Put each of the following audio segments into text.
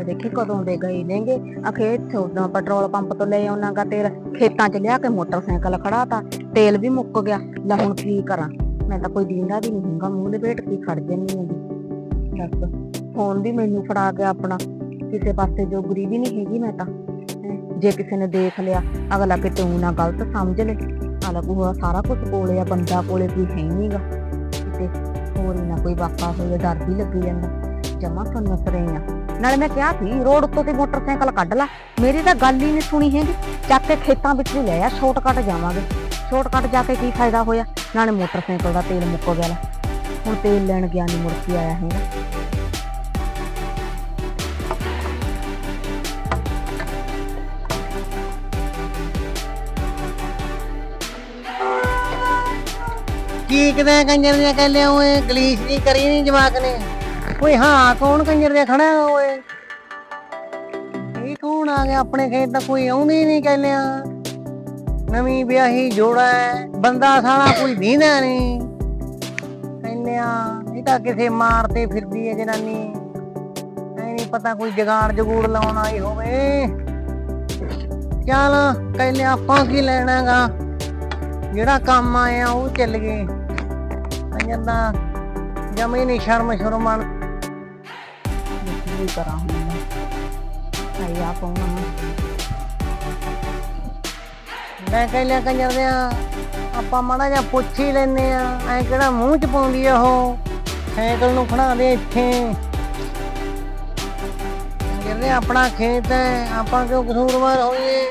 ਲੈ ਦੇਖੀ ਕਦੋਂ ਦੇ ਗਏ ਨੇਗੇ। ਅਖੇ ਇੱਥੇ ਉਦੋਂ ਪੈਟਰੋਲ ਪੰਪ ਤੋਂ ਲੈ ਆਉਣਾਗਾ ਤੇਲ, ਖੇਤਾਂ 'ਚ ਲਿਆ ਕੇ ਮੋਟਰਸਾਈਕਲ ਖੜਾਤਾ, ਤੇਲ ਵੀ ਮੁੱਕ ਗਿਆ। ਲੈ ਹੁਣ ਕੀ ਕਰਾਂ? ਮੈਂ ਤਾਂ ਕੋਈ ਦੀਂਦਾ ਵੀ ਨਹੀਂ ਹੈਗਾ, ਮੂੰਹ ਦੇ ਭੇਟ ਕੀ ਖੜ ਜੰਨੀ ਹੈਗੀ। ਦੱਸ ਫੋਨ ਵੀ ਮੈਨੂੰ ਫੜਾ ਕੇ ਆਪਣਾ, ਕਿਸੇ ਪਾਸੇ ਜੋਗਰੀ ਵੀ ਨਹੀਂ ਹੈਗੀ ਮੈਂ ਤਾਂ। ਜੇ ਕਿਸੇ ਨੇ ਦੇਖ ਲਿਆ, ਅਗਲਾ ਕਿਤੇ ਊਂ ਨਾ ਗਲਤ ਸਮਝ ਲੇ। ਅਗਲਾ ਕੋ ਸਾਰਾ ਕੁਝ ਕੋਲੇ ਆ, ਬੰਦਾ ਕੋਲੇ ਕੋਈ ਹੈ ਨਹੀਂਗਾ ਕਿਤੇ ਹੋਰ ਨਾ ਕੋਈ ਵਾਕਾ ਹੋਵੇ, ਡਰ ਵੀ ਲੱਗੀ ਜਾਂਦਾ। ਜਮਾ ਸੁਣਨ ਸਰੇ ਆ। ਨਾਲੇ ਮੈਂ ਕਿਹਾ ਸੀ, ਰੋਡ ਉੱਤੋਂ ਤੇ ਮੋਟਰਸਾਈਕਲ ਕੱਢ ਲਾ। ਮੇਰੀ ਤਾਂ ਗੱਲ ਹੀ ਨਹੀਂ ਸੁਣੀ ਹੈਗੀ। ਚੱਕ ਕੇ ਖੇਤਾਂ ਵਿੱਚ ਹੀ ਲੈ ਆ ਸ਼ਾਰਟਕਟ ਜਾਵਾਂਗੇ। ਸ਼ਾਰਟਕਟ ਜਾ ਕੇ ਕੀ ਫਾਇਦਾ ਹੋਇਆ? ਨਾਲੇ ਮੋਟਰਸਾਈਕਲ ਦਾ ਤੇਲ ਮੁੱਕ ਗਿਆ ਲੈ। ਹੁਣ ਤੇਲ ਲੈਣ ਗਿਆ ਨਹੀਂ ਮੁੜ ਕੇ ਆਇਆ ਹੈਗਾ। ਕੀ ਕਿਤੇ ਕੰਜਰ ਦੇ ਕਹਿੰਦੇ ਓਏ ਗਲੀਸ਼ ਨਹੀਂ ਕਰੀ ਨਹੀਂ ਜਵਾਕ ਨੇ? ਓਏ ਹਾਂ, ਕੌਣ ਕੰਜਰ ਦੇ ਖੜਾ ਓਏ? ਇਹ ਕੌਣ ਆ ਗਿਆ? ਆਪਣੇ ਖੇਤ ਦਾ ਕੋਈ ਆਉਂਦੀ ਨਹੀਂ ਕਹਿੰਦੇ ਆ। ਨਵੀਂ ਵਿਆਹੀ ਜੋੜਾ ਹੈ। ਬੰਦਾ ਸਾਲਾ ਕੋਈ ਦੀਂਦਾ ਨਹੀਂ। ਕਹਿੰਦੇ ਆ, ਇਹ ਤਾਂ ਕਿਸੇ ਮਾਰ ਫਿਰਦੀ ਹੈ ਜਨਾਨੀ। ਐ ਨਹੀਂ ਪਤਾ ਕੋਈ ਜਗਾੜ ਜਗੂੜ ਲਾਉਣ ਆਈ ਹੋਵੇ। ਚੱਲ, ਕਹਿੰਦੇ ਆਪਾਂ ਕੀ ਲੈਣਾਗਾ ਜਿਹੜਾ ਕੰਮ ਆਇਆ ਉਹ ਚੱਲ ਗਏ। ਕਹਿੰਦਾ ਜਮੇ ਨਹੀਂ ਸ਼ਰਮ ਸ਼ਰਮਾਨ ਕੀ ਕਰਾਂ ਹੁਣ ਮੈਂ। ਆਈ ਆ ਪਾਉਣਾ ਮੈਂ ਕਹਿੰਦਾ ਕੰਜਰਦੇ ਆ ਆਪਾਂ ਮਾੜਾ ਜਿਹਾ ਪੁੱਛ ਹੀ ਲੈਨੇ ਆ ਐ ਕਿਹੜਾ ਮੂੰਹ ਚ ਪਾਉਂਦੀ ਆ ਉਹ? ਸਾਈਕਲ ਨੂੰ ਖੜਾ ਦੇ ਇੱਥੇ। ਕਹਿੰਦੇ ਆਪਣਾ ਖੇਤ ਹੈ, ਆਪਾਂ ਕਿਉਂ ਕਸੂਰਵਾਰ ਹੋਈਏ?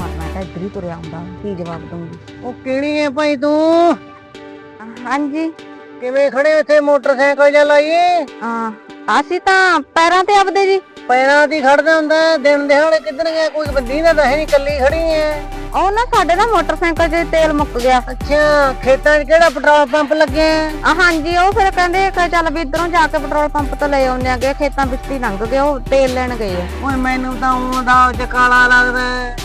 ਮਰਨਾ ਤਾਂ ਇੱਧਰ ਹੀ ਤੁਰਿਆ ਆਉਂਦਾ ਕੀ ਜਵਾਬ ਦਊਂਗੀ? ਉਹ ਕਿਹੜੀ ਹੈ ਭਾਈ ਤੂੰ? ਹਾਂਜੀ। ਕਿਵੇਂ ਖੜੇ ਇੱਥੇ ਮੋਟਰਸਾਈਕਲ ਜਾਂ ਲਾਈਏ? ਆ ਅਸੀਂ ਤਾਂ ਪੈਰਾਂ ਤੇ ਆਪਦੇ ਜੀ। ਪੈਰਾਂ ਦੀ ਖੜਦਾ ਹੁੰਦਾ ਦਿਨ ਦਿਹਾੜੇ ਕਿੱਧਰ ਗਿਆ ਕੋਈ ਬੰਦੀ ਨਾ ਤਾਂ ਹੈ ਨਹੀਂ ਕੱਲੀ ਖੜੀ ਹੈ। ਉਹ ਨਾ ਸਾਡੇ ਨਾ ਮੋਟਰਸਾਈਕਲ 'ਚ ਤੇਲ ਮੁੱਕ ਗਿਆ। ਅੱਛਾ ਖੇਤਾਂ 'ਚ ਕਿਹੜਾ ਪੈਟਰੋਲ ਪੰਪ ਲੱਗਿਆ? ਹੈ? ਆ ਹਾਂਜੀ ਉਹ ਫਿਰ ਕਹਿੰਦੇ ਕਿ ਚੱਲ ਵੀ ਇਧਰੋਂ ਜਾ ਕੇ ਪੈਟਰੋਲ ਪੰਪ ਤੋਂ ਲੈ ਆਉਂਦੇ ਆਗੇ ਖੇਤਾਂ ਵਿੱਚ ਹੀ ਲੰਘ ਗਏ ਉਹ ਤੇਲ ਲੈਣ ਗਏ ਆ। ਓਏ ਮੈਨੂੰ ਤਾਂ ਉਹ ਦਾ ਚ ਕਾਲਾ ਲੱਗਦਾ ਹੈ।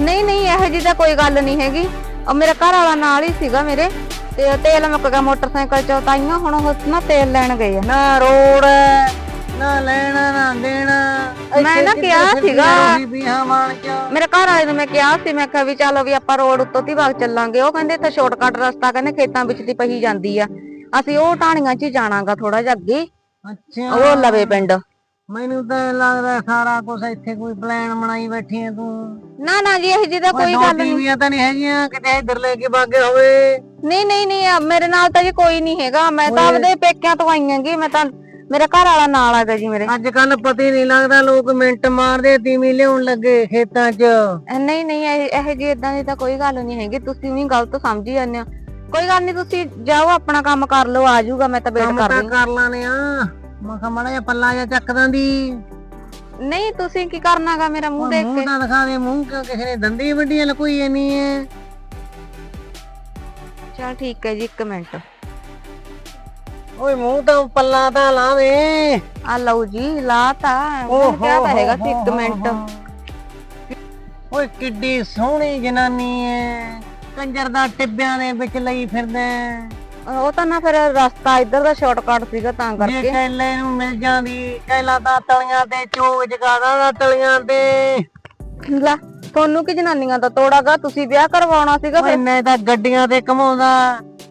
ਨਹੀਂ ਨਹੀਂ ਇਹੋ ਜੀ ਤਾਂ ਕੋਈ ਗੱਲ ਨਹੀਂ ਹੈਗੀ। ਉਹ ਮੇਰੇ ਘਰ ਵਾਲਾ ਨਾਲ ਹੀ ਸੀਗਾ ਮੇਰੇ। ਤੇ ਉਹ ਤੇਲ ਮੁੱਕ ਗਿਆ ਮੋਟਰਸਾਈਕਲ 'ਚ ਤਾਈਆਂ ਹੁਣ ਉਹ ਨਾ ਤੇਲ ਲੈਣ ਗਏ ਆ। ਨਾ ਹੈ, ਨਾ ਲੈਣਾ ਨਾ ਦੇਣਾ। ਮੈਂ ਨਾ ਕਿਹਾ ਸੀਗਾ। ਮਾਣ ਮੇਰੇ ਘਰ ਵਾਲੇ ਨੂੰ ਮੈਂ ਕਿਹਾ ਸੀ ਮੈਂ ਕਿਹਾ ਵੀ ਚੱਲ ਵੀ ਆਪਾਂ ਰੋਡ ਉੱਤੋਂ ਦੀ ਵਗ ਚੱਲਾਂਗੇ। ਉਹ ਕਹਿੰਦੇ ਇੱਥੇ ਸ਼ਾਰਟਕਟ ਰਸਤਾ ਕਹਿੰਦੇ ਖੇਤਾਂ ਵਿੱਚ ਦੀ ਪਹੀ ਜਾਂਦੀ ਆ। ਅਸੀਂ ਉਹ ਟਾਣੀਆਂ 'ਚ ਹੀ ਜਾਣਾਗਾ ਥੋੜਾ ਜਿਹਾ ਅੱਗੇ। ਅੱਛਾ। ਉਹ ਲਵੇ ਪਿੰਡ। ਮੈਨੂੰ ਤਾਂ ਇਹ ਲੱਗਦਾ ਸਾਰਾ ਕੁਝ ਇੱਥੇ ਕੋਈ ਪਲਾਨ ਬਣਾਈ ਬੈਠੀ ਹੈ ਤੂੰ। ਨਾ ਨਾ ਜੀ ਇਹੋ ਜੀ ਤਾਂ ਕੋਈ ਦੋ ਗੱਲ ਨਹੀਂ। ਟੀਵੀਆਂ ਤਾਂ ਨਹੀਂ ਹੈਗੀਆਂ ਕਿਤੇ ਇੱਧਰ ਲੈ ਕੇ ਭਾਗੇ ਹੋਵੇ। ਨਹੀਂ ਨਹੀਂ ਨਹੀਂ ਆ, ਮੇਰੇ ਨਾਲ ਤਾਂ ਜੀ ਕੋਈ ਨਹੀਂ ਹੈਗਾ। ਮੈਂ ਤਾਂ। ਆਪਦੇ ਪੇਕਿਆਂ ਤੋਂ ਆਈ ਆਂਗੀ ਮੈਂ ਤਾਂ ਮੇਰੇ ਘਰ ਵਾਲਾ ਨਾਲ ਆਗਾ ਜੀ ਮੇਰੇ। ਅੱਜ ਕੱਲ ਪਤਾ ਹੀ ਨਹੀਂ ਲੱਗਦਾ ਲੋਕ ਮਿੰਟ ਮਾਰਦੇ ਤੀਵੀਂ ਲਿਆਉਣ ਲੱਗੇ ਖੇਤਾਂ 'ਚ। ਅਹ ਨਹੀਂ ਨਹੀਂ ਇਹ ਇਹੋ ਜੀ ਇਦਾਂ ਦੀ ਤਾਂ ਕੋਈ ਗੱਲ ਨਹੀਂ ਹੈਗੀ। ਤੁਸੀਂ ਵੀ ਗਲਤ ਸਮਝੀ ਜਾਂਦੇ ਹੋ। ਕੋਈ ਗੱਲ ਨਹੀਂ ਤੁਸੀਂ ਜਾਓ ਆਪਣਾ ਕੰਮ ਕਰ ਲਓ ਆ ਜਾਊਗਾ ਮੈਂ ਤਾਂ ਵੇਟ ਕੰਮ ਕਰ ਤਾਂ ਰਹੀ ਕਰ ਲਾਨੇ ਆ ਮੈਂ ਕਿਹਾ ਮਾੜਾ ਜਿਹਾ ਪੱਲਾ ਜਿਹਾ ਚੱਕਦਾਂ ਦੀ ਨਹੀਂ ਤੁਸੀਂ ਕੀ ਕਰਨਾਗਾ ਮੇਰਾ ਮੂੰਹ ਦੇਖ ਮੂੰਹ ਕੇ? ਤਾਂ ਦਿਖਾ ਦੇ ਮੂੰਹ ਕਿਉਂ ਕਿਸੇ ਨੇ ਦੰਦੀ ਵੱਡੀਆਂ ਲਕੋਈ ਜਾਨੀ ਹੈ ਚਲ ਠੀਕ ਹੈ ਜੀ ਇੱਕ ਮਿੰਟ। ਓਏ ਮੂੰਹ ਤਾਂ ਪੱਲਾ ਤਾਂ ਲਾ ਦੇ। ਆ ਲਓ ਜੀ ਲਾਤਾ ਮੈਨੂੰ ਕਿਹਾ ਤਾਂ ਹੈਗਾ ਸੀ ਇੱਕ ਮਿੰਟ। ਓਏ ਕਿੱਡੀ ਸੋਹਣੀ ਜਨਾਨੀ ਐ। ਕੰਜਰ ਦਾ ਟਿੱਬਿਆਂ ਦੇ ਵਿੱਚ ਲਈ ਫਿਰਦਾ। ਉਹ ਤਾਂ ਨਾ ਫਿਰ ਰਸਤਾ ਇੱਧਰ ਦਾ ਸ਼ਾਰਟਕਟ ਸੀਗਾ ਤਾਂ ਜੇ ਕਰਕੇ। ਕੈਲੇ ਨੂੰ ਮਿਲ ਜਾਂਦੀ ਕੈਲਾ ਤਾਂ ਤਲੀਆਂ ਤੇ ਚੋਗ ਜਗਾਦਾ ਦਾ ਤਲੀਆਂ ਤੇ ਲੈ ਤੁਹਾਨੂੰ ਕਿ ਜਨਾਨੀਆਂ ਦਾ ਤੋੜਾਗਾ ਤੁਸੀਂ ਵਿਆਹ ਕਰਵਾਉਣਾ ਸੀਗਾ ਫਿਰ। ਮੈਂ ਤਾਂ ਗੱਡੀਆਂ ਤੇ ਕਮਾਉਂਦਾ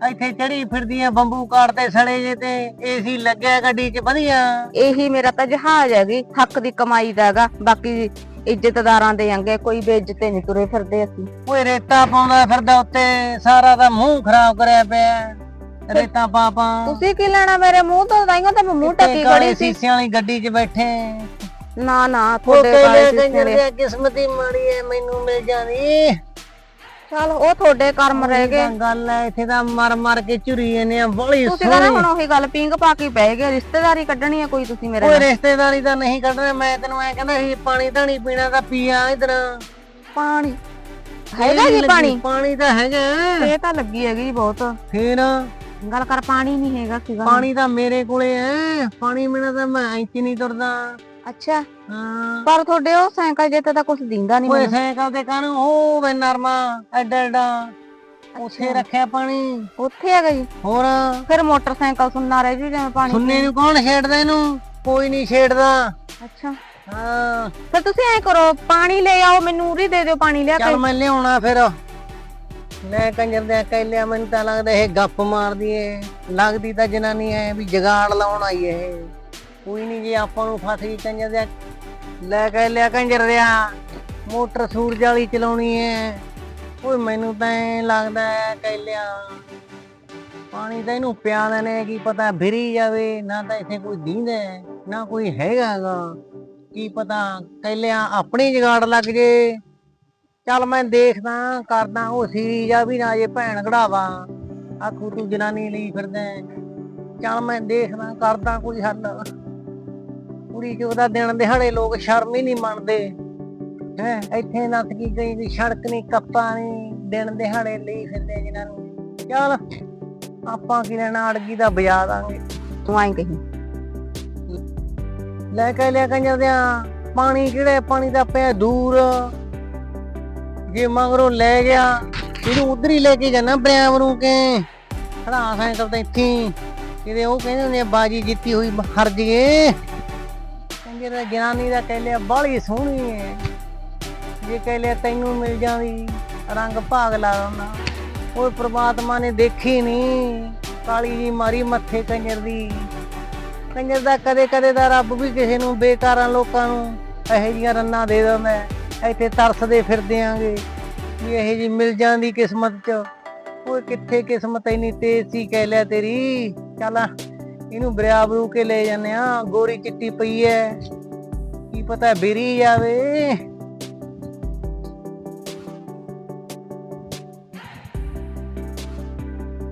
ਇੱਥੇ ਚੜੀ ਫਿਰਦੀਆਂ ਬੰਬੂ ਕਾਟ ਤੇ ਸੜੇ ਜੇ ਤੇ। ਏਸੀ ਲੱਗਿਆ ਗੱਡੀ 'ਚ ਵਧੀਆ। ਇਹੀ ਮੇਰਾ ਤਾਂ ਜਹਾਜ਼ ਹੈਗੀ ਹੱਕ ਦੀ ਕਮਾਈ ਦਾ ਹੈਗਾ। ਬਾਕੀ ਇੱਜ਼ਤਦਾਰਾਂ ਦੇ ਅੰਗੇ ਕੋਈ ਬੇਇੱਜ਼ਤੇ ਨਹੀਂ ਤੁਰੇ ਫਿਰਦੇ ਅਸੀਂ। ਓਏ ਰੇਤਾ ਪਾਉਂਦਾ ਫਿਰਦਾ ਉੱਤੇ ਸਾਰਾ ਦਾ ਮੂੰਹ ਖਰਾਬ ਕਰਿਆ ਪਿਆ। ਰੇਤਾ ਪਾ ਪਾ। ਤੁਸੀਂ ਕੀ ਲੈਣਾ ਮੇਰੇ ਮੂੰਹ ਤੋਂ? ਤਾਈਓ ਤਾਂ ਮੈਂ ਮੂੰਹ ਟੱਕੀ ਖੜੀ ਸੀ। ਸੀਸਿਆਂ ਵਾਲੀ ਗੱਡੀ 'ਚ ਬੈਠੇ। ਨਾ ਨਾ ਤੁਹਾਡੇ ਕਾਲੇ ਕੰਜਰ ਸੀਸੇ ਨੇ ਦੀ ਕਿਸਮਤ ਹੀ ਮਾੜੀ ਐ ਮੈਨੂੰ ਮਿਲ ਜਾਂਦੀ ਚਲ ਉਹ ਤੁਹਾਡੇ ਕਰਮ ਰਹਿ ਗਏ। ਗੱਲ ਐ ਇੱਥੇ ਤਾਂ ਮਰ ਮਰ ਕੇ ਝੁਰੀ ਜਾਂਦੇ ਆ ਬੜੀ ਤੁਸੀਂ ਕਹਿੰਦੇ ਸੋਹਣੀ। ਹੁਣ ਉਹੀ ਗੱਲ ਪਿੰਗ ਪਾ ਕੇ ਪੈ ਗਏ ਰਿਸ਼ਤੇਦਾਰੀ ਕੱਢਣੀ ਹੈ ਕੋਈ ਤੁਸੀਂ ਮੇਰੇ ਓਏ ਨਾਲ। ਰਿਸ਼ਤੇਦਾਰੀ ਤਾਂ ਨਹੀਂ ਕੱਢਣਾ ਮੈਂ ਤੈਨੂੰ ਐ ਕਹਿੰਦਾ ਸੀ ਪਾਣੀ ਧਾਣੀ ਪੀਣਾ ਤਾਂ ਪੀਆ ਇਧਰ। ਪਾਣੀ। ਹੈਗਾ ਜੀ ਪਾਣੀ? ਪਾਣੀ ਤਾਂ ਹੈਗਾ। ਇਹ ਤਾਂ ਲੱਗੀ ਹੈਗੀ ਬਹੁਤ। ਫੇਰ? ਗੱਲ ਕਰ ਪਾਣੀ ਨਹੀਂ ਹੈਗਾ ਸੀਗਾ ਪਾਣੀ ਤਾਂ ਮੇਰੇ ਕੋਲੇ ਐ ਪਾਣੀ ਬਿਨਾ ਤਾਂ ਮੈਂ ਇੱਥੇ ਨਹੀਂ ਤੁਰਦਾ। ਅੱਛਾ ਹਾਂ। ਪਰ ਤੁਹਾਡੇ ਉਹ ਸਾਈਕਲ ਜੇ ਤਾਂ ਕੁਝ ਦਿੰਦਾ ਨਹੀਂ ਓਏ ਸਾਈਕਲ ਤੇ ਕਾਹਨੂੰ ਉਹ ਵੇ ਨਰਮਾ ਐਡਾ ਐਡਾ। ਉੱਥੇ ਰੱਖਿਆ ਪਾਣੀ। ਉੱਥੇ ਹੈਗਾ ਜੀ? ਹੋਰ? ਫਿਰ ਮੋਟਰਸਾਈਕਲ ਸੁਣਨਾ ਰਹਿ ਜੂ ਜਿਵੇਂ ਪਾਣੀ ਸੁਣਨੇ ਨੂੰ ਕੌਣ ਛੇੜਦਾ ਇਹਨੂੰ? ਕੋਈ ਨਹੀਂ ਛੇੜਦਾ। ਅੱਛਾ। ਹਾਂ। ਫਿਰ ਤੁਸੀਂ ਐ ਕਰੋ ਪਾਣੀ ਲੈ ਆਓ ਮੈਨੂੰ ਉਰੀ ਦੇ ਦਿਓ ਪਾਣੀ ਲਿਆ ਚੱਲ ਕੇ ਮੈਂ ਲਿਆਉਣਾ ਫਿਰ। ਮੈਂ ਕੰਜਰ ਦੇ ਕਹਿ ਲਿਆ ਮੈਨੂੰ ਤਾਂ ਲੱਗਦਾ ਇਹ ਗੱਪ ਮਾਰਦੀ ਏ। ਲੱਗਦੀ ਤਾਂ ਜਨਾਨੀ ਐ ਵੀ ਜਗਾੜ ਲਾਉਣ ਆਈ ਏ ਇਹ। ਕੋਈ ਨਹੀਂ ਜੇ ਆਪਾਂ ਨੂੰ ਫਸ ਗਈ ਕੰਜਰ ਦੇ ਲੈ ਕੇ ਲਿਆ ਕੰਜਰ ਦਿਆ ਮੋਟਰ ਸੂਰਜ ਵਾਲੀ ਚਲਾਉਣੀ ਏ। ਓਏ ਮੈਨੂੰ ਤਾਂ ਐਂ ਲੱਗਦਾ ਹੈ ਕਹਿ ਲਿਆ ਪਾਣੀ ਤਾਂ ਇਹਨੂੰ ਪਿਆ ਦੇਣੇ ਕੀ ਪਤਾ ਫਿਰੀ ਜਾਵੇ, ਨਾ ਤਾਂ ਇੱਥੇ ਕੋਈ ਦੀਂਦਾ ਨਾ ਕੋਈ ਹੈਗਾਗਾ ਕੀ ਪਤਾ ਕਹਿ ਲਿਆ ਆਪਣੀ ਜਗਾੜ ਲੱਗ ਜੇ। ਚੱਲ ਮੈਂ ਦੇਖਦਾ ਕਰਦਾ ਉਹ ਸੀਰੀ ਜਾ ਵੀ ਨਾ ਜੇ ਭੈਣ ਕਢਾਵਾ ਆਖੂ ਤੂੰ ਜਨਾਨੀ ਲਈ ਫਿਰਦਾ। ਚੱਲ ਮੈਂ ਦੇਖਦਾ ਕਰਦਾ ਕੋਈ ਹੱਲ। ਕੁੜੀ ਚੋਦਾ ਦਿਨ ਦਿਹਾੜੇ ਲੋਕ ਸ਼ਰਮ ਹੀ ਨਹੀਂ ਮੰਨਦੇ। ਹੈ ਇੱਥੇ ਨੱਥ ਕੀ ਗਈ ਵੀ ਸੜਕ ਨਹੀਂ ਕੱਪਾ ਨਹੀਂ ਦਿਨ ਦਿਹਾੜੇ ਲਈ ਫਿਰਦੇ ਜਨਾਨੀ। ਚੱਲ ਆਪਾਂ ਕੀ ਲੈਣਾ ਅੜਗੀ ਦਾ ਬਜਾ ਦਾਂਗੇ। ਤੂੰ ਐਂ ਕਹੀ। ਲੈ ਕੇ ਲਿਆ ਕੰਜਰ ਦਿਆਂ ਪਾਣੀ ਕਿਹੜੇ ਪਾਣੀ ਦਾ ਪਿਆ ਦੂਰ। ਜੇ ਮਗਰੋਂ ਲੈ ਗਿਆ। ਇਹਨੂੰ ਉਧਰ ਹੀ ਲੈ ਕੇ ਜਾਣਾ ਬਰਿਆਮ ਨੂੰ ਕੇ ਖੜਾ ਸਾਈਕਲ ਤੇ ਇੱਥੇ ਕਿਤੇ ਉਹ ਕਹਿੰਦੇ ਹੁੰਦੇ ਆ, ਬਾਜੀ ਜਿੱਤੀ ਹੋਈ ਹਰ ਜਗੇ ਕੰਜਰ ਦਾ ਜਨਾਨੀ ਦਾ ਕਹਿ ਲਿਆ, ਬਾਹਲੀ ਸੋਹਣੀ ਹੈ ਜੇ ਕਹਿ ਲਿਆ ਤੈਨੂੰ ਮਿਲ ਜਾਂਦੀ, ਰੰਗ ਭਾਗ ਲਾ ਦਿੰਦਾ। ਉਹ ਪ੍ਰਮਾਤਮਾ ਨੇ ਦੇਖੀ ਨਹੀਂ, ਕਾਲੀ ਜੀ ਮਾਰੀ ਮੱਥੇ ਕੰਜਰ ਦੀ। ਕੰਜਰ ਦਾ ਕਦੇ ਕਦੇ ਦਾ ਰੱਬ ਵੀ ਕਿਸੇ ਨੂੰ, ਬੇਕਾਰਾਂ ਲੋਕਾਂ ਨੂੰ ਇਹੋ ਜੀਆਂ ਰੰਨਾਂ ਦੇ ਦਿੰਦਾ। ਹੈ। ਇੱਥੇ ਤਰਸਦੇ ਫਿਰਦੇ ਆਂਗੇ ਵੀ ਇਹੋ ਜੀ ਮਿਲ ਜਾਂਦੀ ਕਿਸਮਤ 'ਚ। ਓਏ ਕਿੱਥੇ ਕਿਸਮਤ ਇੰਨੀ ਤੇਜ਼ ਸੀ ਕਹਿ ਲਿਆ ਤੇਰੀ। ਚੱਲ ਇਹਨੂੰ ਬਰਿਆ ਬਰੂ ਕੇ ਲੈ ਜਾਂਦੇ ਆ। ਗੋਰੀ ਚਿੱਟੀ ਪਈ ਐ। ਕੀ ਪਤਾ ਬਿਰੀ ਜਾਵੇ।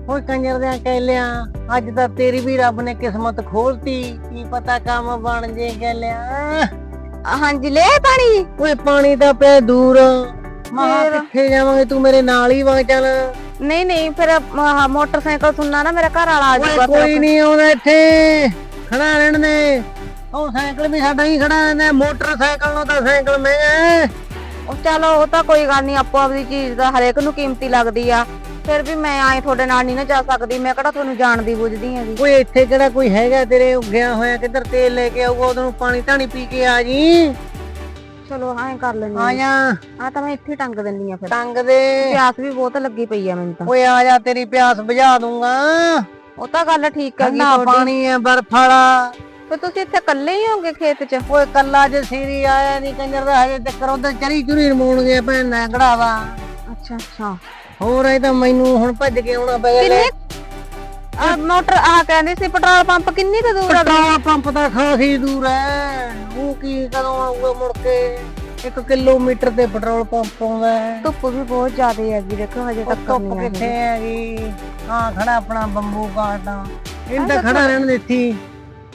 ਓਏ ਕੰਜਰ ਦੇ ਕਹਿ ਲਿਆ, ਅੱਜ ਤਾਂ ਤੇਰੀ ਵੀ ਰੱਬ ਨੇ ਕਿਸਮਤ ਖੋਲਤੀ। ਕੀ ਪਤਾ ਕੰਮ ਬਣ ਜੇ ਕਹਿ ਲਿਆ। ਹਾਂਜੀ ਲੈ ਪਾਣੀ। ਓਏ ਪਾਣੀ ਤਾਂ ਪਿਆ ਦੂਰ। ਫੇਰ? ਕਿੱਥੇ ਜਾਵਾਂਗੇ ਤੂੰ ਮੇਰੇ ਨਾਲ ਹੀ ਵਗ ਚੱਲ। ਨਹੀਂ ਨਹੀਂ ਫਿਰ ਆਹ ਮੋਟਰਸਾਈਕਲ ਸੁਣਨਾ ਨਾ ਮੇਰਾ ਘਰ ਵਾਲਾ ਆ ਓਏ ਜਾਊਗਾ ਫਿਰ। ਕੋਈ ਨਹੀਂ ਆਉਂਦਾ ਇੱਥੇ। ਖੜਾ ਰਹਿਣ ਦੇ। ਉਹ ਸਾਈਕਲ ਵੀ ਸਾਡਾ ਹੀ ਖੜਾ ਰਹਿੰਦਾ ਮੋਟਰਸਾਈਕਲ ਨੂੰ ਤਾਂ ਸਾਈਕਲ ਮਹਿੰਗਾ ਉਹ ਚਲੋ ਉਹ ਤਾਂ ਕੋਈ ਗੱਲ ਨਹੀਂ ਆਪੋ ਆਪਦੀ ਚੀਜ਼ ਦਾ ਹਰੇਕ ਨੂੰ ਕੀਮਤੀ ਲੱਗਦੀ ਆ। ਫਿਰ ਵੀ ਮੈਂ ਆਏ ਤੁਹਾਡੇ ਨਾਲ ਨਹੀਂ ਨਾ ਜਾ ਸਕਦੀ ਮੈਂ ਕਿਹੜਾ ਤੁਹਾਨੂੰ ਜਾਣਦੀ ਬੁੱਝਦੀ ਹੈਗੀ। ਓਏ ਇੱਥੇ ਕਿਹੜਾ ਕੋਈ ਹੈਗਾ ਤੇਰੇ ਗਿਆ ਹੋਇਆ ਕਿੱਧਰ ਤੇਲ ਲੈ ਕੇ ਆਊਗਾ ਉਹਨੂੰ ਪਾਣੀ ਧਾਣੀ ਪੀ ਕੇ ਆ ਜੀ। ਚਲੋ ਹਾਂ ਕਰ ਲੈਣੀ ਆ ਜਾ ਆ ਤਾਂ ਮੈਂ ਇੱਥੇ ਟੰਗ ਦਿੰਨੀ ਆ ਫਿਰ। ਟੰਗ ਦੇ। ਪਿਆਸ ਵੀ ਬਹੁਤ ਲੱਗੀ ਪਈ ਆ ਮੈਨੂੰ ਤਾਂ। ਓਏ ਆ ਜਾ ਤੇਰੀ ਪਿਆਸ ਬੁਝਾ ਦੂੰਗਾ। ਉਹ ਤਾਂ ਗੱਲ ਠੀਕ ਹੈ ਜੀ ਠੰਡਾ ਤੁਹਾਡੀ। ਪਾਣੀ ਹੈ ਬਰਫ ਵਾਲਾ। ਫਿਰ ਤੁਸੀਂ ਇੱਥੇ ਇਕੱਲੇ ਹੀ ਹੋਗੇ ਖੇਤ 'ਚ? ਓਏ ਕੱਲਾ ਜੇ ਸੀਰੀ ਆਇਆ ਨਹੀਂ ਕੰਜਰ ਦਾ ਹਜੇ ਤੱਕ ਉਧਰ ਚਰੀ ਚੁਰੀ ਰਮੂਣ ਗਿਆ ਭੈਣ ਨਾ ਘੜਾਵਾ। ਅੱਛਾ ਅੱਛਾ। ਹੋਰ ਇਹ ਤਾਂ ਮੈਨੂੰ ਹੁਣ ਭੱਜ ਕੇ ਆਉਣਾ ਪੈ ਗਿਆ। ਕਿੰਨੇ? ਆ ਮੋਟਰ ਆ ਕਹਿੰਦੇ ਸੀ ਪੈਟਰੋਲ ਪੰਪ ਕਿੰਨੀ ਕੁ ਦੂਰ ਆ ਪੈਟਰੋਲ ਪੰਪ ਤਾਂ ਖਾਸੀ ਦੂਰ ਹੈ ਉਹ ਕੀ ਕਦੋਂ ਆਊਗਾ ਮੁੜ ਕੇ? 1 ਕਿਲੋਮੀਟਰ ਤੇ ਪੈਟਰੋਲ ਪੰਪ ਆਉਂਦਾ ਹੈ ਧੁੱਪ ਵੀ ਬਹੁਤ ਜ਼ਿਆਦਾ ਹੈਗੀ ਦੇਖੋ ਹਜੇ ਉਹ ਤੱਕ ਧੁੱਪ ਨਹੀਂ ਕਿੱਥੇ ਹੈਗੀ? ਹਾਂ ਖੜਾ ਆਪਣਾ ਬੰਬੂ ਕਾਟਾ ਇਹਨਾਂ ਖੜਾ ਰਹਿਣ ਦਿੱਤੀ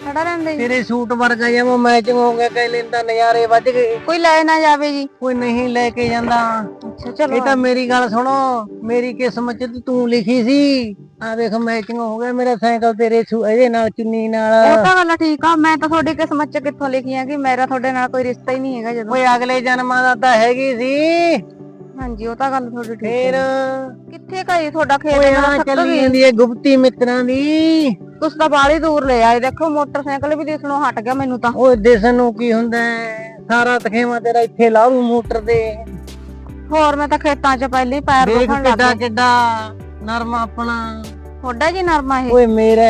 ਖੜਾ ਰਹਿੰਦੇ ਜੀ ਤੇਰੇ ਸੂਟ ਵਰਗਾ ਜਿਵੇਂ ਮੈਚਿੰਗ ਹੋ ਗਿਆ ਕਈ ਲੈਂਦਾ ਨਜ਼ਾਰੇ ਵੱਜ ਗਏ। ਕੋਈ ਲੈ ਨਾ ਜਾਵੇ ਜੀ। ਕੋਈ ਨਹੀਂ ਲੈ ਕੇ ਜਾਂਦਾ। ਅੱਛਾ ਚਲੋ। ਇਹ ਤਾਂ ਮੇਰੀ ਗੱਲ ਸੁਣੋ ਮੇਰੀ ਕਿਸਮਤ ਚ ਤੂੰ ਲਿਖੀ ਸੀ। ਆ ਵੇਖ ਮੈਚਿੰਗ ਹੋ ਗਿਆ ਮੇਰਾ ਸਾਈਕਲ ਤੇਰੇ ਸੂ- ਇਹਦੇ ਨਾਲ ਚੁੰਨੀ ਨਾਲ। ਉਹ ਤਾਂ ਗੱਲ ਠੀਕ ਆ ਮੈਂ ਤਾਂ ਤੁਹਾਡੀ ਕਿਸਮਤ 'ਚ ਕਿੱਥੋਂ ਲਿਖੀ ਆ ਕਿ ਮੇਰਾ ਤੁਹਾਡੇ ਨਾਲ ਕੋਈ ਰਿਸ਼ਤਾ ਹੀ ਨਹੀਂ ਹੈਗਾ ਜਦੋਂ। ਓਏ ਅਗਲੇ ਜਨਮਾਂ ਦਾ ਤਾਂ ਹੈਗੀ ਸੀ। ਹਾਂਜੀ ਉਹ ਤਾਂ ਗੱਲ ਤੁਹਾਡੀ ਠੀਕ ਫੇਰ ਕਿੱਥੇ ਕਈ ਤੁਹਾਡਾ ਖੇਤ? ਓਏ ਚੱਲੀ ਜਾਂਦੀ ਹੈ ਗੁਪਤੀ ਮਿੱਤਰਾਂ ਦੀ। ਤੁਸੀਂ ਤਾਂ ਬਾਹਲੀ ਦੂਰ ਲੈ ਆਏ ਦੇਖੋ ਮੋਟਰਸਾਈਕਲ ਵੀ ਦਿਸਣੋਂ ਹਟ ਗਿਆ ਮੈਨੂੰ ਤਾਂ। ਓਏ ਦਿਸਣ ਨੂੰ ਕੀ ਹੁੰਦਾ? ਸਾਰਾ ਤਖੇਵਾ ਤੇਰਾ ਇੱਥੇ ਲਾਉ ਮੋਟਰ ਦੇ। ਹੋਰ ਮੈਂ ਤਾਂ ਖੇਤਾਂ 'ਚ ਪਹਿਲੇ ਪੈਰ ਦੁਖਣ ਲੱਗ ਕਿੱਡਾ ਗਏ ਕਿੱਡਾ ਨਰਮ ਆਪਣਾ। ਤੁਹਾਡਾ ਜੀ ਨਰਮਾ ਇਹ? ਓਏ ਮੇਰਾ।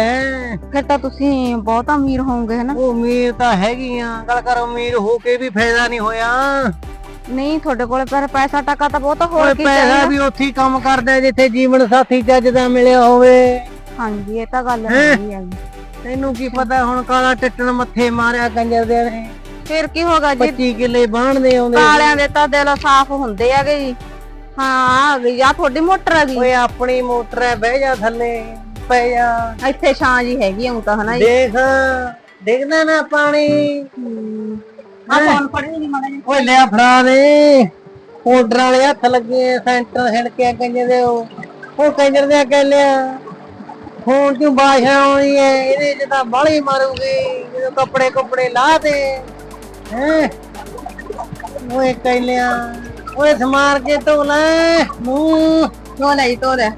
ਫਿਰ ਤਾਂ ਤੁਸੀਂ ਬਹੁਤ ਅਮੀਰ ਹੋਵੋਗੇ ਹਨਾ ਉਹ ਅਮੀਰ ਤਾਂ ਹੈਗੀ ਆ ਗੱਲ ਕਰ ਅਮੀਰ ਹੋ ਕੇ ਵੀ ਫਾਇਦਾ ਨਹੀਂ ਹੋਇਆ। ਨਹੀਂ ਤੁਹਾਡੇ ਕੋਲ ਪਰ ਪੈਸਾ ਟਕਾ ਤਾਂ ਬਹੁਤ ਹੋਰ ਕੀ ਪੈਸਾ ਚਾਹੀਦਾ? ਵੀ ਉੱਥੇ ਹੀ ਕੰਮ ਕਰਦਾ ਜਿੱਥੇ ਜੀਵਨ ਸਾਥੀ ਚੱਜ ਦਾ ਮਿਲਿਆ ਹੋਵੇ। ਹਾਂਜੀ ਇਹ ਤਾਂ ਗੱਲ ਹੈਂ? ਹੈਗੀ ਆ ਜੀ। ਤੈਨੂੰ ਕੀ ਪਤਾ ਹੁਣ ਕਾਲਾ ਟੱਟਣ ਮੱਥੇ ਮਾਰਿਆ ਕੰਜਰ ਦੇ ਨੇ। ਫਿਰ ਕੀ ਹੋਗਾ ਜੀ? 25 ਕਿੱਲੇ ਬਾਣਦੇ ਆਉਂਦੇ ਕਾਲਿਆਂ ਦੇ ਤਾਂ ਦਿਲ ਸਾਫ਼ ਹੁੰਦੇ ਹੈਗੇ ਜੀ। ਹਾਂ ਆ ਆ ਤੁਹਾਡੀ ਮੋਟਰ ਆ ਗਈ ਓਏ ਆਪਣੀ ਮੋਟਰ ਹੈ ਬਹਿ ਜਾ ਥੱਲੇ ਪੈ ਜਾ। ਇੱਥੇ ਛਾਂ ਜੀ ਹੈਗੀ ਹੁਣ ਤਾਂ ਹਨਾ ਜੀ। ਦੇਖ ਦੇਖਦਾ ਨਾ ਪਾਣੀ। ਆ ਫੋਨ ਫੜੀ ਨਹੀਂ ਮਾੜਾ ਜੀ ਓਏ ਲਿਆ ਫੜਾ ਦੇ। ਪਾਊਡਰ ਵਾਲੇ ਹੱਥ ਲੱਗੇ ਆ, ਸੈਂਟਰ ਛਿੜਕਿਆ ਕੰਜਰ ਦੇ ਉਹ। ਉਹ ਕੰਜਰ ਦੇ ਕਹਿ ਲਿਆ। ਫੋਨ ਚੋਂ ਬਾਸ਼ਾ ਆਉਣੀ ਹੈ ਇਹਦੇ ਚ ਤਾਂ ਬਾਲੀ ਮਾਰੂਗੀ ਜਦੋਂ ਕੱਪੜੇ ਕੁਪੜੇ ਲਾ ਦੇ। ਹੈ? ਓਏ ਕਹਿ ਲਿਆ ਓਏ ਸਮਾਰ ਕੇ ਧੋ ਲੈ। ਮੂੰਹ। ਧੋ ਲਈ ਧੋ ਲੈ।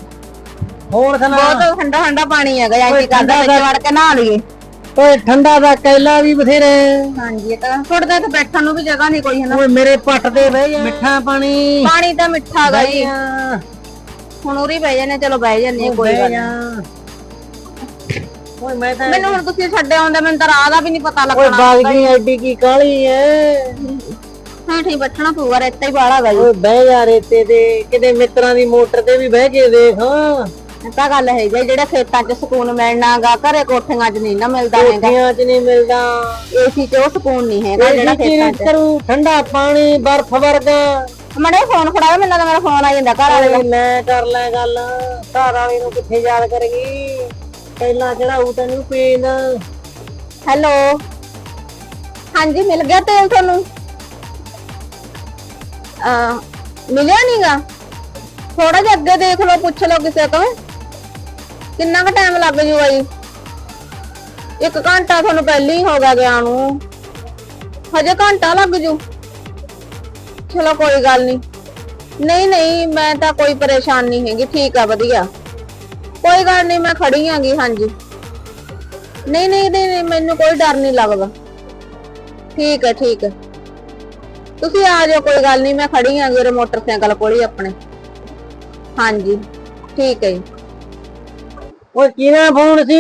ਹੋਰ ਸੁਣਾ। ਬਹੁਤ ਠੰਡਾ ਠੰਡਾ ਪਾਣੀ ਹੈਗਾ ਓਏ ਕੀ ਕਰਦਾ ਵਿੱਚ ਵੜ ਕੇ ਨਹਾ ਲਈਏ। ਓਏ ਠੰਡਾ ਦਾ ਕੈਲਾ ਵੀ ਬਥੇਰੇ। ਹਾਂਜੀ ਇਹ ਤਾਂ ਥੋੜਾ ਜਿਹਾ ਬੈਠਣ ਨੂੰ ਵੀ ਜਗ੍ਹਾ ਨਹੀਂ ਕੋਈ ਹੈ ਨਾ ਓਏ ਮੇਰੇ ਪੱਟ ਤੇ ਬਹਿ ਜਾ। ਮਿੱਠਾ ਪਾਣੀ। ਪਾਣੀ ਤਾਂ ਮਿੱਠਾ ਬਹਿ ਜੀ। ਹੁਣ ਉਰੀ ਬਹਿ ਜਾਂਦੇ ਚਲੋ ਬਹਿ ਜਾਂਦੇ ਹਾਂ, ਕੋਈ ਗੱਲ ਓਏ ਮੈਂ ਤਾਂ ਮੈਨੂੰ ਹੁਣ ਤੁਸੀਂ ਛੱਡੇ ਆਉਂਦੇ ਮੈਨੂੰ ਤਾਂ ਰਾਹ ਦਾ ਵੀ ਨਹੀਂ ਪਤਾ ਓਏ ਲੱਗਣਾ ਬਾਗਜੀ ਐਡੀ ਕੀ ਕਾਲੀ ਐ? ਹਾਂ ਠੀਕ ਬੈਠਣਾ ਪਊਗਾ ਰੇਤਾ ਹੀ ਬਾਹਲਾ ਹੈਗਾ ਓਏ ਬਹਿ ਜਾ ਰੇਤੇ ਤੇ। ਕਿਤੇ ਮਿੱਤਰਾਂ ਦੀ ਮੋਟਰ ਤੇ ਵੀ ਬਹਿ ਕੇ ਦੇਖ। ਹਾਂ ਇਹ ਤਾਂ ਗੱਲ ਹੈ ਜੀ ਜਿਹੜੇ ਖੇਤਾਂ 'ਚ ਸਕੂਨ ਮਿਲਣਾਗਾ ਘਰੇ ਕੋਠੀਆਂ 'ਚ ਨਹੀਂ ਨਾ ਮਿਲਦਾ ਹੈਗਾ। ਕੋਠੀਆਂ 'ਚ ਨਹੀਂ ਮਿਲਦਾ। ਏਸੀ 'ਚ ਉਹ ਸਕੂਨ ਨਹੀਂ ਹੈਗਾ ਜਿਹੜਾ ਖੇਤਾਂ 'ਚ। ਕਰੂ ਠੰਡਾ ਪਾਣੀ ਬਰਫ਼ ਵਰਗਾ। ਮੜੇ ਫੋਨ ਫੜਾਇਆ ਮੈਨੂੰ ਤਾਂ ਮੇਰਾ ਫੋਨ ਆ ਜਾਂਦਾ ਘਰ ਵਾਲੇ ਦਾ। ਮੈਂ ਕਰ ਲੈ ਗੱਲ ਘਰ ਵਾਲੀ ਨੂੰ ਕਿੱਥੇ ਯਾਦ ਕਰੇਗੀ? ਪਹਿਲਾਂ ਚੜਾਉ ਤੈਨੂੰ ਪੀਣ। ਹੈਲੋ ਹਾਂਜੀ ਮਿਲ ਗਿਆ ਤੇਲ ਤੁਹਾਨੂੰ? ਆ ਮਿਲਿਆ ਨਹੀਂਗਾ ਥੋੜਾ ਜਿਹਾ ਅੱਗੇ ਦੇਖ ਲਓ ਪੁੱਛ ਲਓ ਕਿਸੇ ਤੋਂ। ਕਿੰਨਾ ਕੁ ਟਾਈਮ ਲੱਗ ਜੂ ਬਾਈ? ਇੱਕ ਘੰਟਾ ਤੁਹਾਨੂੰ ਪਹਿਲਾਂ ਹੀ ਹੋ ਗਿਆ ਗਿਆ ਨੂੰ। ਹਜੇ ਘੰਟਾ ਲੱਗ ਜੂ। ਚਲੋ ਕੋਈ ਗੱਲ ਨਹੀਂ ਨਹੀਂ ਨਹੀਂ, ਮੈਂ ਤਾਂ ਕੋਈ ਪਰੇਸ਼ਾਨ ਨਹੀਂ ਹੈਗੀ। ਠੀਕ ਆ, ਵਧੀਆ। ਕੋਈ ਗੱਲ ਨਹੀਂ ਮੈਂ ਖੜੀ ਆਂਗੀ, ਹਾਂਜੀ। ਨਹੀਂ ਨਹੀਂ ਨਹੀਂ ਮੈਨੂੰ ਕੋਈ ਡਰ ਨਹੀਂ ਲੱਗਦਾ। ਠੀਕ ਹੈ ਠੀਕ ਹੈ ਤੁਸੀਂ ਆ ਜਾਓ, ਕੋਈ ਗੱਲ ਨਹੀਂ ਮੈਂ ਖੜੀ ਆਂ ਮੇਰੇ ਮੋਟਰਸਾਈਕਲ ਕੋਲ ਹੀ ਆਪਣੇ। ਹਾਂਜੀ। ਠੀਕ ਹੈ ਜੀ। ਓਏ ਕਿਹਦਾ ਫੋਨ ਸੀ?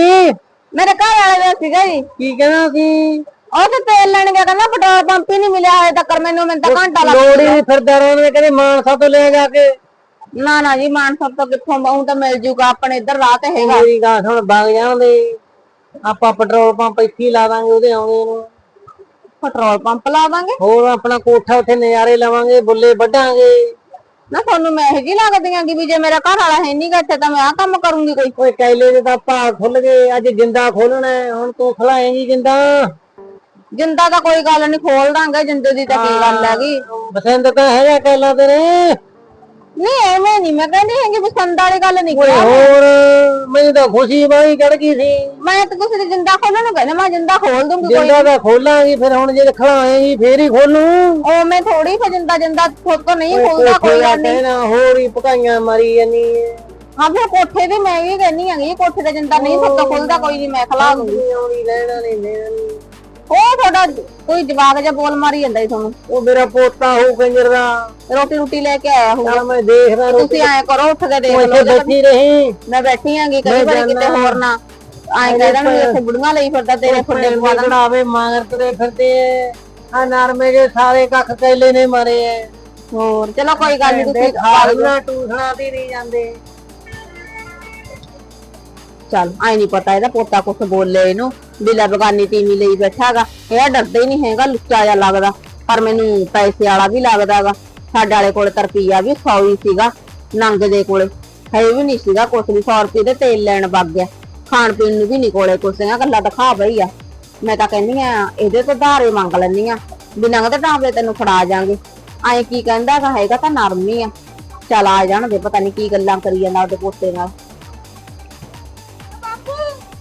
ਮੇਰੇ ਘਰ ਵਾਲੇ ਦਾ ਸੀਗਾ ਜੀ। ਕੀ ਕਹਿਣਾ ਸੀ? ਉਹ ਤੇ ਤੇਲ ਲੈਣ ਗਿਆ ਕਹਿੰਦਾ ਪੈਟਰੋਲ ਪੰਪ ਹੀ ਨਹੀਂ ਮਿਲਿਆ ਹਜੇ ਤੱਕ ਮੈਨੂੰ ਮੈਨੂੰ ਤਾਂ ਘੰਟਾ ਲੱਗ ਲੋੜੀ ਗਿਆ। ਨਹੀਂ ਫਿਰਦਾ ਰਹਿੰਦੇ ਕਹਿੰਦੇ ਮਾਨਸਾ ਤੋਂ ਲੈ ਜਾ ਕੇ। ਨਾ ਨਾ ਜੀ ਮਾਨਸਾ ਤੋਂ ਕਿੱਥੋਂ ਬਾਹੂ ਤਾਂ ਮਿਲ ਜੂਗਾ ਆਪਣੇ ਇੱਧਰ ਰਾਹ ਤੇ ਹੈਗਾ। ਮੇਰੀ ਗੱਲ ਸੁਣ ਵਗ ਜਾਂਦੇ ਆਪਾਂ ਪੈਟਰੋਲ ਪੰਪ ਇੱਥੇ ਹੀ ਲਾ ਦਾਂਗੇ ਉਹਦੇ ਆਉਂਦੇ ਨੂੰ। ਪੈਟਰੋਲ ਪੰਪ ਲਾ ਦਾਂਗੇ? ਹੋਰ ਆਪਣਾ ਕੋਠਾ ਉੱਥੇ ਨਜ਼ਾਰੇ ਲਵਾਂਗੇ ਬੁੱਲੇ ਵੱਢਾਂਗੇ। ਨਾ ਤੁਹਾਨੂੰ ਮੈਂ ਇਹੋ ਜੀ ਲੱਗਦੀਆਂ ਕਿ ਵੀ ਜੇ ਮੇਰਾ ਘਰ ਵਾਲਾ ਹੈ ਨਹੀਂਗਾ ਇੱਥੇ ਤਾਂ ਮੈਂ ਆਹ ਕੰਮ ਕਰੂੰਗੀ। ਕੋਈ ਓਏ ਕੈਲੇ ਦੇ ਤਾਂ ਭਾਅ ਖੁੱਲ ਗਏ ਅੱਜ ਜਿੰਦਾ ਖੋਲਣਾ ਹੈ, ਹੁਣ ਤੂੰ ਖਲਾਏਂਗੀ ਜਿੰਦਾ। ਜਿੰਦਾ ਤਾਂ ਕੋਈ ਗੱਲ ਨਹੀਂ ਖੋਲ ਦਾਂਗੇ ਜਿੰਦੇ ਦੀ ਤਾਂ ਕੀ ਗੱਲ ਹੈਗੀ। ਬਸੰਤ ਤਾਂ ਹੈਗਾ ਕੈਲਾ ਤੇਰੇ। ਨਹੀਂ ਐਵੇਂ ਨਹੀਂ ਮੈਂ ਕਹਿੰਦੀ ਹੈਗੀ ਪਸੰਦ ਵਾਲੀ ਗੱਲ ਨਹੀਂ ਓਏ ਕਿਹਾ ਹੋਰ ਮੈਨੂੰ ਤਾਂ ਖੁਸ਼ੀ ਬਾਈ ਚੜ ਗਈ ਸੀ। ਮੈਂ ਤਾਂ ਕਿਸੇ ਦੀ ਜਿੰਦਾ ਖੋਲਣ ਨੂੰ ਕਹਿੰਦਾ ਮੈਂ ਜਿੰਦਾ ਖੋਲ ਦੂੰਗੀ ਕੋਈ ਜਿੰਦਾ ਤਾਂ ਖੋਲਾਂਗੀ ਫਿਰ ਹੁਣ ਜੇ ਖਲਾਏਂਗੀ ਫੇਰ ਹੀ ਖੋਲੂ। ਉਹ ਮੈਂ ਥੋੜੀ ਫੇ ਜਿੰਦਾ ਜਿੰਦਾ ਤੋਂ ਨਹੀਂ ਖੋਲਦਾ ਕੋਈ ਗੱਲ ਨਹੀਂ ਕਹਿਣਾ ਹੋਰ ਹੀ ਪਕਾਈਆਂ ਮਾਰੀ ਜਾਨੀ ਹਾਂ ਫਿਰ ਕੋਠੇ ਵੀ ਮੈਂ ਵੀ ਕਹਿੰਨੀ ਹੈਗੀ ਕੋਠੇ ਤੇ ਜਿੰਦਾ ਨਹੀਂ ਤੋਂ ਖੁੱਲਦਾ ਕੋਈ ਨਹੀਂ ਮੈਂ ਖਲਾ ਦੂੰਗੀ। ਆਉਣੀ ਲੈਣਾ ਨਹੀਂ ਨੀ। ਉਹ ਤੁਹਾਡਾ ਕੋਈ ਜਵਾਕ ਜਿਹਾ ਬੋਲ ਮਾਰੀ ਜਾਂਦਾ ਜੀ ਤੁਹਾਨੂੰ? ਉਹ ਮੇਰਾ ਪੋਤਾ ਹੋਊ ਕੰਜਰ ਦਾ। ਰੋਟੀ ਰੋਟੀ ਲੈ ਕੇ ਆਇਆ ਹੋਊਗਾ। ਚੱਲ ਮੈਂ ਦੇਖਦਾ ਰੋਟੀ ਤੁਸੀਂ ਐਂ ਕਰੋ ਉੱਠ ਕੇ ਦੇਖ ਤੂੰ ਲਓ ਜੇ ਬੈਠੀ ਰਹੀ। ਮੈਂ ਬੈਠੀ ਆਂਗੀ ਕਈ ਮੈਂ ਕਿਤੇ ਜਾਨਾ। ਹੋਰ ਨਾ। ਐਂ ਕਹਿ ਦੇਣ ਵੀ ਇੱਥੇ ਬੁੜੀਆਂ ਲਈ ਫਿਰਦਾ ਤੇਰੇ ਫੁੱਡੇ ਪਵਾ ਦਾਂ ਗੜਾਵੇ ਮਾਂਗਰ ਤੁਰੇ ਫਿਰਦੇ ਆ ਨਰਮੇ ਦੇ ਸਾਰੇ ਕੱਖ ਕੈਲੇ ਨੇ ਮਾਰੇ ਐ। ਹੋਰ ਚਲੋ ਕੋਈ ਗੱਲ ਨਹੀਂ ਤੁਸੀਂ ਖਾਲਣਾ ਟੂਸਣਾ ਦੀ ਨਹੀਂ ਜਾਂਦੇ। ਚੱਲ ਆਈ ਨਹੀਂ ਪਤਾ ਇਹਦਾ ਪੋਤਾ ਕੁਛ ਬੋਲੇ ਇਹਨੂੰ, ਵੀ ਲੈ ਬਗਾਨੀ ਤੀਵੀਂ ਲਈ ਬੈਠਾਗਾ ਇਹ ਡਰਦਾ ਹੀ ਨਹੀਂ ਹੈਗਾ, ਲੁੱਚਾ ਜਿਹਾ ਲੱਗਦਾ। ਪਰ ਮੈਨੂੰ ਪੈਸੇ ਵਾਲਾ ਵੀ ਲੱਗਦਾਗਾ ਸਾਡੇ ਵਾਲੇ ਕੋਲ ਤਾਂ ਰੁਪਈਆ ਵੀ 100 ਹੀ ਸੀਗਾ, ਨੰਗ ਦੇ ਕੋਲੇ। ਹੈ ਵੀ ਨਹੀਂ ਸੀਗਾ ਕੁਛ ਵੀ 100 ਰੁਪਏ ਦੇ ਤੇਲ ਲੈਣ ਵਗ ਗਿਆ। ਖਾਣ ਪੀਣ ਨੂੰ ਵੀ ਨਹੀਂ ਕੋਲੇ ਕੁਛ ਹੈਗਾ ਕੱਲਾ ਦਿਖਾ ਬਈ ਆ। ਮੈਂ ਤਾਂ ਕਹਿੰਦੀ ਆ, ਇਹਦੇ ਤੋਂ ਧਾਰੇ ਮੰਗ ਲੈਂਦੀ ਆ। ਵੀ ਨੰਗ ਦੇ ਟਾਂਵੇ ਤੈਨੂੰ ਫੜਾ ਜਾਾਂਗੇ ਐਂ ਕੀ ਕਹਿੰਦਾ ਹੈਗਾ ਹੈਗਾ ਤਾਂ ਨਰਮ ਹੀ ਆ। ਚੱਲ ਆ ਜਾਣਗੇ ਪਤਾ ਨਹੀਂ ਕੀ ਗੱਲਾਂ ਕਰੀ ਜਾਂਦਾ ਉਹਦੇ ਪੋਤੇ ਨਾਲ।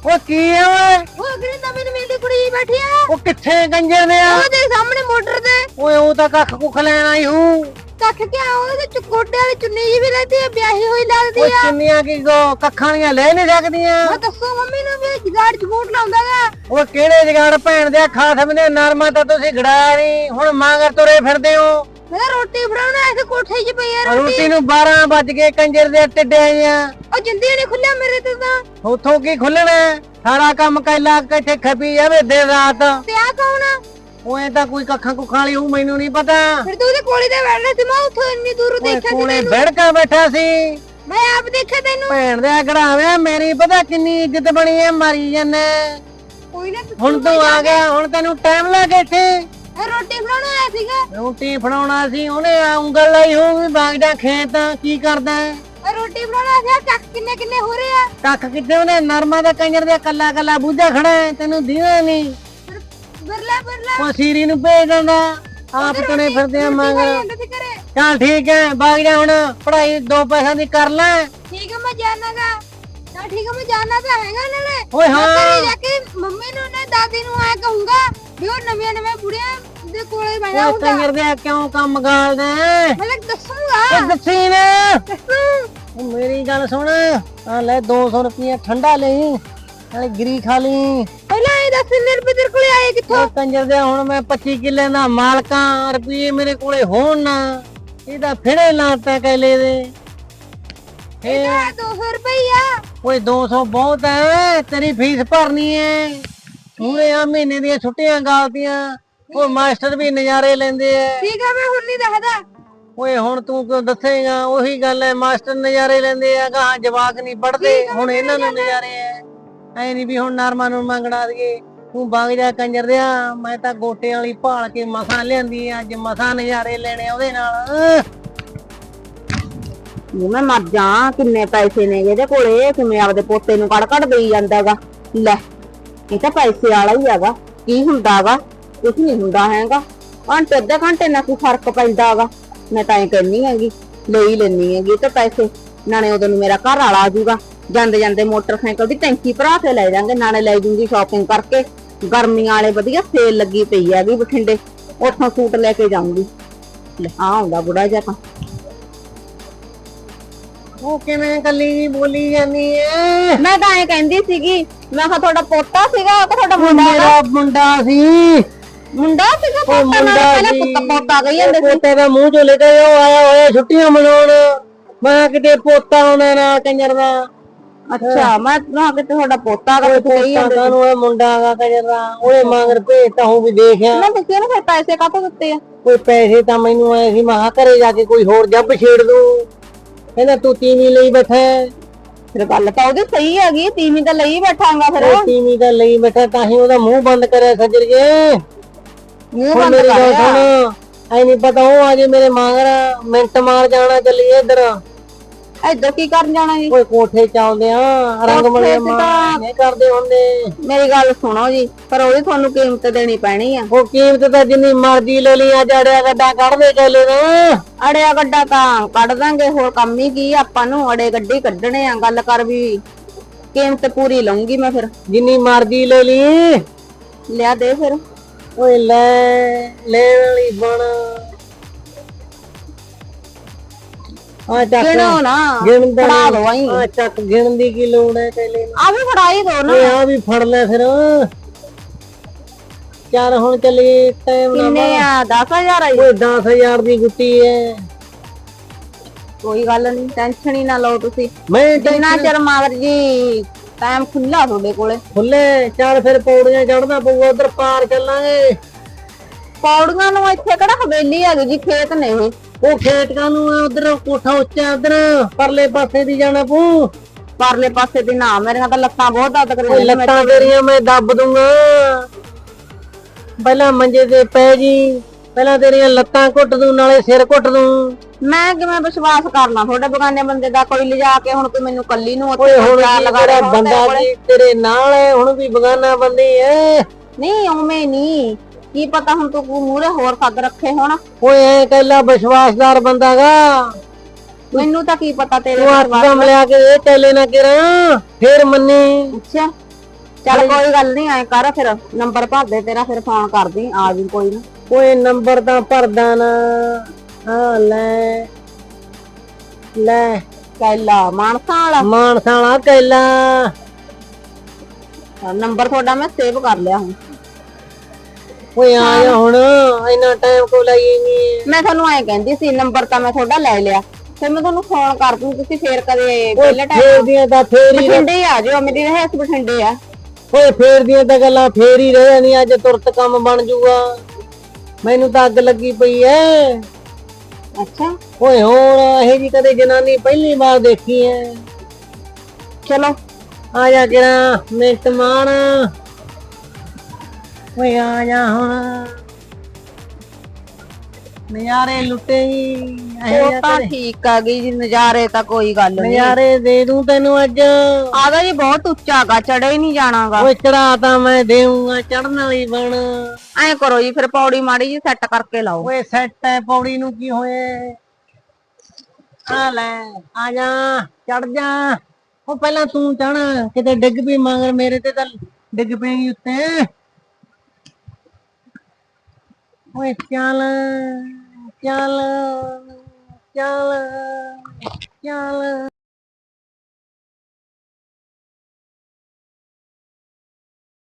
ਉਹ ਕੀ ਐ ਓਏ? ਉਹ ਅਗਲੀ ਨਵੀਂ ਨਵੀਂ ਕੁੜੀ ਬੈਠੀ ਆ। ਉਹ ਕਿੱਥੇ ਕੰਜਰ ਨੇ ਆ? ਉਹਦੇ ਸਾਹਮਣੇ ਮੋਟਰ ਤੇ। ਓਏ ਉਹ ਤਾਂ ਕੱਖ ਕੁੱਖ ਲੈਣ ਆਈ ਹੂੰ। ਕੱਖ ਕੇ ਉਹਦੇ ਚ ਗੋਡੇ ਵਾਲੀ ਚੁੰਨੀ ਜੀ ਵੀ ਲੱਗਦੀ ਹੈ ਵਿਆਹੀ ਹੋਈ ਲੱਗਦੀ ਉਹ ਚੁੰਨੀਆਂ ਕੀ ਗੋ ਕੱਖਾਂ ਦੀਆਂ ਲੈ ਨਹੀਂ ਸਕਦੀਆਂ। ਮੈਂ ਦੱਸੋ ਮੰਮੀ ਨੂੰ ਵੀ ਜਗਾੜ ਬੂਟ ਲਾਉਂਦਾਗਾ ਉਹ ਕਿਹੜੇ ਜਗਾੜ ਭੈਣ ਦੇ ਖਾਸਮ ਨੇ ਨਰਮਾ ਤਾਂ ਤੁਸੀਂ ਗੜਾਇਆ ਨਹੀਂ ਹੁਣ ਮਾਂਗਰ ਤੁਰੇ ਫਿਰਦੇ ਹੋ। ਮੈਂ ਰੋਟੀ ਫੜਾਉਣਾ ਐਸੇ ਕੋਠੇ 'ਚ ਪਈ ਆ ਰੋਟੀ ਨੂੰ 12 ਵੱਜ ਗਏ ਕੰਜਰ ਦੇ ਟਿੱਡੇ ਆਈਆਂ ਉਹ ਜਿੰਦੀ ਨਹੀਂ ਖੁੱਲਿਆ ਮੇਰੇ ਤੇ ਤਾਂ। ਉਥੋਂ ਕੀ ਖੁੱਲਣਾ ਹੈ? ਸਾਰਾ ਕੰਮ ਕੈਲਾ ਕਿੱਥੇ ਖਪੀ ਜਾਵੇ ਦਿਨ ਰਾਤ। ਤੇ ਆ ਕੌਣ ਆ? ਓਏ ਤਾਂ ਕੋਈ ਕੱਖਾਂ ਕੁੱਖਾਂ ਵਾਲੀ ਉਹ ਮੈਨੂੰ ਨਹੀਂ ਪਤਾ। ਫਿਰ ਤੂੰ ਉਹਦੇ ਕੋਲੇ ਤੇ ਬੈਠਾ ਸੀ ਮੈਂ ਉੱਥੋਂ ਇੰਨੀ ਦੂਰ ਓਏ ਦੇਖਿਆ ਸੀ ਕੋਲੇ ਬੈਠਕਾ ਬੈਠਾ ਸੀ। ਮੈਂ ਆਪ ਦੇਖਿਆ ਤੈਨੂੰ। ਭੈਣ ਦੇ ਗੜਾਵੇ ਮੇਰੀ ਪਤਾ ਕਿੰਨੀ ਇੱਜ਼ਤ ਬਣੀ ਐ ਮਾਰੀ ਜੰਨੇ ਕੋਈ ਨਾ ਹੁਣ ਤੂੰ ਆ ਗਿਆ ਹੁਣ ਤੈਨੂੰ ਟਾਈਮ ਲੱਗ ਇੱਥੇ। ਰੋਟੀ ਫੜਾਉਣਾ ਆਇਆ ਸੀਗਾ? ਰੋਟੀ ਫੜਾਉਣਾ ਸੀ ਉਹਨੇ ਆ ਉਂਗਲ ਲਾਈ ਹੋਊਗੀ ਬਾਗ ਜਾ ਖੇਤ ਕੀ ਕਰਦਾ? ਹੈ? ਰੋਟੀ ਫੜਾਉਣਾ ਸੀ ਕੱਖ ਕਿੰਨੇ ਕਿੰਨੇ ਹੋ ਰਹੇ ਆ? ਕੱਖ ਕਿੱਥੇ ਉਹਨੇ ਨਰਮਾ ਦਾ ਕੰਜਰ ਦੇ ਕੱਲਾ ਕੱਲਾ ਬੂਝਾ ਖੜਾ ਹੈ ਤੈਨੂੰ ਦੀਦਾ ਨਹੀਂ। ਬਿਰਲਾ ਬਿਰਲਾ ਉਹ ਸੀਰੀ ਨੂੰ ਭੇਜ ਦਿੰਦਾ ਆਪ ਤੁਰੇ ਫਿਰਦੇ ਆ ਮੰਗ ਜਾਂਦੇ ਸੀ ਘਰੇ। ਚੱਲ ਠੀਕ ਹੈ ਬਾਗ ਜਾ ਹੁਣ ਪੜ੍ਹਾਈ ਦੋ ਪੈਸਿਆਂ ਦੀ ਕਰ ਲੈ। ਠੀਕ ਹੈ ਮੈਂ ਜਾਣਾਗਾ ਤਾਂ ਠੀਕ ਹੈ ਮੈਂ ਜਾਣਾ ਤਾਂ ਹੈਗਾ ਨਾਲੇ। ਓਏ ਮੈਂ ਹਾਂ। ਘਰੇ ਜਾ ਕੇ ਮੰਮੀ ਨੂੰ ਨੇ ਦਾਦੀ ਨੂੰ ਆਇਆ ਕਹੂੰਗਾ ਵੀ ਉਹ ਨਵੀਆਂ ਨਵੀਆਂ ਬੁੜੀਆਂ ਦੇ ਕੋਲੇ ਹੁੰਦਾ ਕੰਜਰ ਦੇ ਕਿਉਂ ਕੰਮ ਗਾਲਦਾ? ਹੈ? ਮੈਂ ਤਾਂ ਦੱਸੂਗਾ ਉਹ ਦੱਸੀ ਨਾ ਦੱਸੂ ਉਹ ਮੇਰੀ ਗੱਲ ਸੁਣ। ਆ ਲੈ 200 ਰੁਪਏ ਠੰਡਾ ਲਈ ਨਾਲੇ ਗਰੀ ਖਾ ਲਈ। ਪਹਿਲਾਂ ਇਹ ਦੱਸ ਇੰਨੇ ਰੁਪਏ ਤੇਰੇ ਕੋਲੇ ਆਏ ਕਿੱਥੋਂ? ਉਹ ਕੰਜਰ ਦੇ ਹੁਣ ਮੈਂ 25 ਕਿੱਲੇ ਦਾ ਮਾਲਕਾਂ ਰੁਪਏ ਮੇਰੇ ਕੋਲੇ ਹੋਣ ਨਾ। ਇਹਦਾ ਫਿੜੇ ਲਾਤਾ ਕੈਲੇ ਦੇ। ਇਹ 200 ਰੁਪਈਆ ਓਏ 200 ਬਹੁਤ ਹੈ ਤੇਰੀ ਫੀਸ ਭਰਨੀ ਹੈ ਪੂਰੇ ਆ ਮਹੀਨੇ ਦੀਆਂ ਛੁੱਟੀਆਂ ਗਾਲਤੀਆਂ। ਉਹ ਮਾਸਟਰ ਵੀ ਨਜ਼ਾਰੇ ਲੈਂਦੇ ਐ ਠੀਕ ਆ ਮੈਂ ਹੁਣ ਨਹੀਂ ਦੱਸਦਾ। ਓਏ ਹੁਣ ਤੂੰ ਕਿਉਂ ਦੱਸੇਗਾ? ਉਹੀ ਗੱਲ ਹੈ ਮਾਸਟਰ ਨਜ਼ਾਰੇ ਲੈਂਦੇ ਆ ਗਾਹਾਂ ਜਵਾਕ ਨਹੀਂ ਪੜਦੇ ਹੁਣ ਇਹਨਾਂ ਨੂੰ ਨਜ਼ਾਰੇ ਐ। ਐ ਨਹੀਂ ਵੀ ਹੁਣ ਨਰਮਾ ਨੂੰ ਮੰਗਣਾ ਦਈਏ ਤੂੰ ਵਗ ਜਾ ਕੰਜਰ ਦਿਆ ਮੈਂ ਤਾਂ ਗੋਟੇ ਵਾਲੀ ਭਾਲ ਕੇ ਮਸਾਂ ਲਿਆਂਦੀ ਆ, ਅੱਜ ਮਸਾਂ ਨਜ਼ਾਰੇ ਲੈਣੇ ਉਹਦੇ ਨਾਲ। ਨੂੰ ਮੈਂ ਮਰ ਜਾ ਕਿੰਨੇ ਪੈਸੇ ਨੇ ਇਹਦੇ ਕੋਲੇ ਕਿਵੇਂ ਆਪਦੇ ਪੋਤੇ ਨੂੰ ਕੜ ਕੜ ਦੇਈ ਜਾਂਦਾਗਾ। ਲੈ ਇਹ ਤਾਂ ਪੈਸੇ ਵਾਲਾ ਹੀ ਹੈਗਾ ਕੀ ਹੁੰਦਾਗਾ? ਕੁਝ ਨਹੀਂ ਹੁੰਦਾ ਹੈਗਾ। ਘੰਟੇ ਅੱਧੇ ਘੰਟੇ ਨਾਲ ਕੋਈ ਫ਼ਰਕ ਪੈਂਦਾਗਾ ਮੈਂ ਤਾਂ ਇਹ ਕਹਿੰਨੀ ਹੈਗੀ ਲਈ ਲੈਣੀ ਹੈਗੀ ਤਾਂ ਪੈਸੇ। ਨਾਲੇ ਉਦੋਂ ਨੂੰ ਮੇਰਾ ਘਰ ਵਾਲਾ ਆ ਜਾਊਗਾ। ਜਾਂਦੇ ਜਾਂਦੇ ਮੋਟਰਸਾਈਕਲ ਦੀ ਟੈਂਕੀ ਭਰਾ ਕੇ ਲੈ ਜਾਾਂਗੇ ਨਾਲੇ ਲੈ ਜੂੰਗੀ ਸ਼ਾਪਿੰਗ ਕਰਕੇ। ਗਰਮੀਆਂ ਵਾਲੇ ਵਧੀਆ ਸੇਲ ਲੱਗੀ ਪਈ ਹੈਗੀ ਬਠਿੰਡੇ। ਉੱਥੋਂ ਸੂਟ ਲੈ ਕੇ ਜਾਊਂਗੀ। ਲੈ ਆ ਹੁੰਦਾ ਬੁੜਾ ਜਿਹਾ ਤਾਂ। ਉਹ ਕਿਵੇਂ ਕੱਲੀ ਬੋਲੀ ਜਾਂਦੀ ਐ ਮੈਂ ਤਾਂ ਐ ਕਹਿੰਦੀ ਸੀਗੀ ਮੈਂ ਕਿਹਾ ਤੁਹਾਡਾ ਪੋਤਾ ਸੀਗਾ ਕਿ ਤੁਹਾਡਾ ਉਹ ਮੁੰਡਾ ਹੈਗਾ? ਮੇਰਾ ਮੁੰਡਾ ਸੀ। ਮੁੰਡਾ ਸੀਗਾ ਉਹ ਪੋਤਾ ਮੁੰਡਾ ਨਾਲ ਪਹਿਲਾਂ ਪੁੱਤ ਪੋਤਾ ਕਹੀ ਜਾਂਦੇ ਸੀ। ਪੋਤੇ ਦਾ ਮੂੰਹ ਚੋਂ ਨਿਕਲ ਉਹ ਆਇਆ ਹੋਇਆ ਛੁੱਟੀਆਂ ਮਨਾਉਣ। ਮੈਂ ਕਿਤੇ ਪੋਤਾ ਉਹਨਾਂ ਨਾਲ ਕੰਜਰ ਦਾ। ਅੱਛਾ ਮੈਂ ਨਾ ਕਿ ਤੁਹਾਡਾ ਪੋਤਾ ਦਾ ਕਹੀ ਪੋਤਾ ਜਾਂਦੇ ਕਾਨੂੰ ਇਹ ਮੁੰਡਾ ਦਾ ਕੰਜਰ ਦਾ। ਉਹਦੇ ਮੰਗਰ ਭੇਜਤਾ ਹੂੰ ਵੀ ਦੇਖਿਆ। ਮੈਂ ਦੱਸਿਆ ਨਾ ਫਿਰ ਪੈਸੇ ਕਾਹਤੋਂ ਦਿੱਤੇ ਆ? ਕੋਈ ਪੈਸੇ ਤਾਂ ਮੈਨੂੰ ਆਏ ਸੀ ਮੈਂ ਕਿਹਾ ਘਰੇ ਜਾ ਕੇ ਕੋਈ ਹੋਰ ਜੱਬ ਛੇੜ ਦੂੰ। ਕਹਿੰਦਾ ਤੂੰ ਤੀਵੀਂ ਲਈ ਬੈਠਾ ਹੈ। ਫਿਰ ਗੱਲ ਤਾਂ ਉਹਦੀ ਸਹੀ ਹੈਗੀ ਤੀਵੀਂ ਤਾਂ ਲਈ ਬੈਠਾਂਗਾ ਫਿਰ ਉਹ ਤੀਵੀਂ ਦਾ ਲਈ ਬੈਠਾ ਤਾਂ ਹੀ ਉਹਦਾ ਮੂੰਹ ਬੰਦ ਕਰਿਆ ਸੱਜਰ ਜੇ। ਮੂੰਹ ਹੁਣ ਬੰਦ ਮੇਰੀ ਗੱਲ ਕਰਿਆ ਸੁਣ। ਐ ਨਹੀਂ ਪਤਾ ਉਹ ਆ ਜੇ ਮੇਰੇ ਮੰਗਰ ਮਿੰਟ ਮਾਰ ਜਾਣਾ ਚੱਲੀਏ ਇੱਧਰ। ਇੱਧਰ ਕੀ ਕਰਨ ਜਾਣਾ ਜੀ? ਓਏ ਕੋਠੇ ਚੱਲਦੇ ਆ ਰੰਗ ਕੋਠੇ ਬੜੇ ਤੇ ਮਾਰ ਤਾਂ- ਨਹੀਂ ਕਰਦੇ ਹੁੰਦੇ ਮੇਰੀ ਗੱਲ ਸੁਣੋ ਜੀ ਪਰ ਉਹਦੀ ਤੁਹਾਨੂੰ ਕੀਮਤ ਦੇਣੀ ਪੈਣੀ ਆ। ਉਹ ਕੀਮਤ ਤਾਂ ਜਿੰਨੀ ਮਰਜ਼ੀ ਲੈ ਲਈ ਆ ਜੜਿਆ ਗੱਡਾ ਕੱਢਦੇ ਚੱਲੇ ਨਾ। ਅੜਿਆ ਗੱਡਾ ਤਾਂ ਕੱਢ ਦਾਂਗੇ ਹੋਰ ਕੰਮ ਹੀ ਕੀ ਆ, ਆਪਾਂ ਨੂੰ ਅੜੇ ਗੱਡੀ ਕੱਢਣੇ ਆ ਗੱਲ ਕਰ ਵੀ ਕੀਮਤ ਪੂਰੀ ਲਵਾਂਗੀ ਮੈਂ ਫਿਰ। ਜਿੰਨੀ ਮਰਜ਼ੀ ਲੈ ਲਈ। ਲਿਆ ਦੇ ਫਿਰ। ਓਏ ਲੈ ਲੈਣ ਵਾਲੀ ਬਣ। ਆ ਚੱਕ ਗਿਣੋ ਨਾ ਗਿਣਦਾ ਫੜਾ ਆਈ। ਆ ਚੱਕ ਗਿਣਨ ਦੀ ਕੀ ਲੋੜ ਹੈ ਪਹਿਲੇ ਆ ਵੀ ਫੜਾਈ ਦੋ ਨਾ। ਓਏ ਆ ਵੀ ਫੜ ਲੈ ਫਿਰ। ਚੱਲ ਹੁਣ ਚੱਲੀਏ ਟਾਈਮ ਨਾ ਕਿੰਨੇ ਆ? 10000 ਆਈ। ਓਏ 10000 ਦੀ ਗੁੱਟੀ ਹੈ ਕੋਈ ਗੱਲ ਨਹੀਂ ਟੈਨਸ਼ਨ ਹੀ ਨਾ ਲਓ ਤੁਸੀਂ। ਮੈਂ ਜਿੰਨਾ ਚਿਰ ਮਾਵਰ ਜੀ ਟਾਈਮ ਖੁੱਲਾ ਤੁਹਾਡੇ ਕੋਲੇ? ਖੁੱਲੇ ਚੱਲ ਫਿਰ ਪੌੜੀਆਂ ਚੜਨਾ ਪਊਗਾ ਉਧਰ ਪਾਰ ਚੱਲਾਂਗੇ। ਪੌੜੀਆਂ ਨੂੰ ਇੱਥੇ ਕਿਹੜਾ ਹਵੇਲੀ ਹੈਗੀ ਜੀ ਖੇਤ ਨੇ ਇਹ? ਉਹ ਖੇਤਕਾਂ ਨੂੰ ਉਧਰ ਕੋਠਾ ਉੱਚਾ ਉਧਰ ਪਰਲੇ ਪਾਸੇ ਦੀ ਜਾਣਾ ਪਊ। ਪਰਲੇ ਪਾਸੇ ਦੀ ਨਾ ਮੇਰੀਆਂ ਤਾਂ ਲੱਤਾਂ ਬਹੁਤ ਦਰਦ ਕਰੀ ਲੱਤਾਂ ਤੇਰੀਆਂ ਮੈਂ ਦੱਬ ਦੂੰਗਾ। ਪਹਿਲਾਂ ਮੰਜੇ ਤੇ ਪੈ ਜੀ। ਪਹਿਲਾਂ ਤੇਰੀਆਂ ਲੱਤਾਂ ਘੁੱਟ ਦੂੰ ਨਾਲੇ ਸਿਰ ਘੁੱਟ ਦੂੰ। ਮੈਂ ਕਿਵੇਂ ਵਿਸ਼ਵਾਸ ਕਰਨਾ? ਤੁਹਾਡੇ ਬਗਾਨੇ ਬੰਦੇ ਦਾ ਕੋਈ ਲਿਜਾ ਕੇ ਹੁਣ ਤੂੰ ਮੈਨੂੰ ਕੱਲੀ ਨੂੰ ਉੱਥੇ ਓਏ ਹੁਣ ਕੀ ਲਗਾ ਰਿਹਾ ਬੰਦਾ ਵੀ ਤੇਰੇ ਨਾਲ ਹੈ ਹੁਣ ਵੀ ਬਗਾਨਾ ਬੰਦੀ ਹੈ। ਨਹੀਂ ਉਵੇਂ ਨਹੀਂ। ਕੀ ਪਤਾ ਹੁਣ ਤੂੰ ਮੂਹਰੇ ਹੋਰ ਸੱਦ ਰੱਖੇ ਹੋਣ। ਓਏ ਐ ਕੱਲਾ ਵਿਸ਼ਵਾਸਦਾਰ ਬੰਦਾਗਾ ਮੈਨੂੰ ਤਾਂ ਕੀ ਪਤਾ ਤੇਰੇ ਤੂੰ ਹੱਥ ਵਿਸ਼ਵਾਸ ਕੰਮ ਲਿਆ ਕੇ ਇਹ ਟੈਲੇ ਨਾ ਕਰਾਂ ਫੇਰ ਮੰਨੀ। ਅੱਛਾ। ਚੱਲ ਕੋਈ ਗੱਲ ਨਹੀਂ ਐ ਕਰ ਫਿਰ। ਨੰਬਰ ਭਰ ਦੇ ਤੇਰਾ ਫਿਰ ਫੋਨ ਕਰਦੀ ਆ ਜੀ ਕੋਈ ਨਾ। ਓਏ ਨੰਬਰ ਤਾਂ ਭਰਦਾ ਨਾ। ਹਾਂ ਲੈ। ਲੈ। ਕੈਲਾ ਮਾਨਸਾ ਵਾਲਾ। ਮਾਨਸਾ ਵਾਲਾ ਕੈਲਾ। ਨੰਬਰ ਤੁਹਾਡਾ ਮੈਂ ਸੇਵ ਕਰ ਲਿਆ ਹੁਣ। ਓਏ ਆ ਜਾ ਹੁਣ ਇੰਨਾ ਟਾਈਮ ਕੋ ਲਾਈਏਂਗੀ ਮੈਂ ਤੁਹਾਨੂੰ ਐ ਕਹਿੰਦੀ ਸੀ ਨੰਬਰ ਤਾਂ ਮੈਂ ਤੁਹਾਡਾ ਲੈ ਲਿਆ। ਫਿਰ ਮੈਂ ਤੁਹਾਨੂੰ ਫੋਨ ਕਰ ਦੂੰ ਤੁਸੀਂ ਫੇਰ ਕਦੇ ਪਹਿਲੇ ਟਾਈਮ ਫੇਰ ਦੀਆਂ ਤਾਂ ਫੇਰ ਹੀ ਬਠਿੰਡੇ ਆ ਜਾਓ ਮੇਰੀ ਰਹਿਸ ਬਠਿੰਡੇ ਆ। ਓਏ ਫੇਰ ਦੀਆਂ ਤਾਂ ਗੱਲਾਂ ਫੇਰ ਹੀ ਰਹਿ ਜਾਣੀ ਅੱਜ ਤੁਰਤ ਕੰਮ ਬਣ ਜੂਗਾ। ਮੈਨੂੰ ਤਾਂ ਅੱਗ ਲੱਗੀ ਪਈ ਐ। ਅੱਛਾ। ਓਏ ਹੋਰ ਇਹ ਜੀ ਕਦੇ ਜਨਾਨੀ ਪਹਿਲੀ ਵਾਰ ਦੇਖੀ ਐ। ਚਲੋ। ਆ ਜਾ ਕਿਰਾ ਮਿੰਟ ਮਾਣ ਓਏ ਆ ਜਾ ਹੁਣ। ਨਜ਼ਾਰੇ ਲੁੱਟੇਗੀ ਇਹ ਉਹ ਜਿਹਾ ਤਾਂ ਠੀਕ ਆ ਗਈ ਜੀ ਨਜ਼ਾਰੇ ਤਾਂ ਕੋਈ ਗੱਲ ਨਹੀਂ। ਨਜ਼ਾਰੇ ਦੇ ਦੂੰ ਤੈਨੂੰ ਅੱਜ। ਆਦਾ ਜੀ ਬਹੁਤ ਉੱਚਾ ਗਾ ਚੜੇ ਹੀ ਨਹੀਂ ਜਾਣਾਗਾ। ਓਏ ਚੜਾ ਤਾਂ ਮੈਂ ਦੇਊਂਗਾ ਚੜਨ ਵਾਲੀ ਬਣ। ਐਂ ਕਰੋ ਜੀ ਫਿਰ ਪੌੜੀ ਮਾੜੀ ਜੀ ਸੈੱਟ ਕਰਕੇ ਲਾਓ। ਓਏ ਸੈੱਟ ਹੈ ਪੌੜੀ ਨੂੰ ਕੀ ਹੋਏ? ਆ ਲੈ ਆ ਜਾ ਚੜ ਜਾ। ਉਹ ਪਹਿਲਾਂ ਤੂੰ ਚੜ ਕਿਤੇ ਡਿੱਗ ਵੀ ਮਗਰ ਮੇਰੇ ਤੇ ਤਾਂ ਡਿੱਗ ਪਏਗੀ ਉੱਤੇ। ਓਏ ਚੱਲ ਚੱਲ ਚੱਲ ਚੱਲ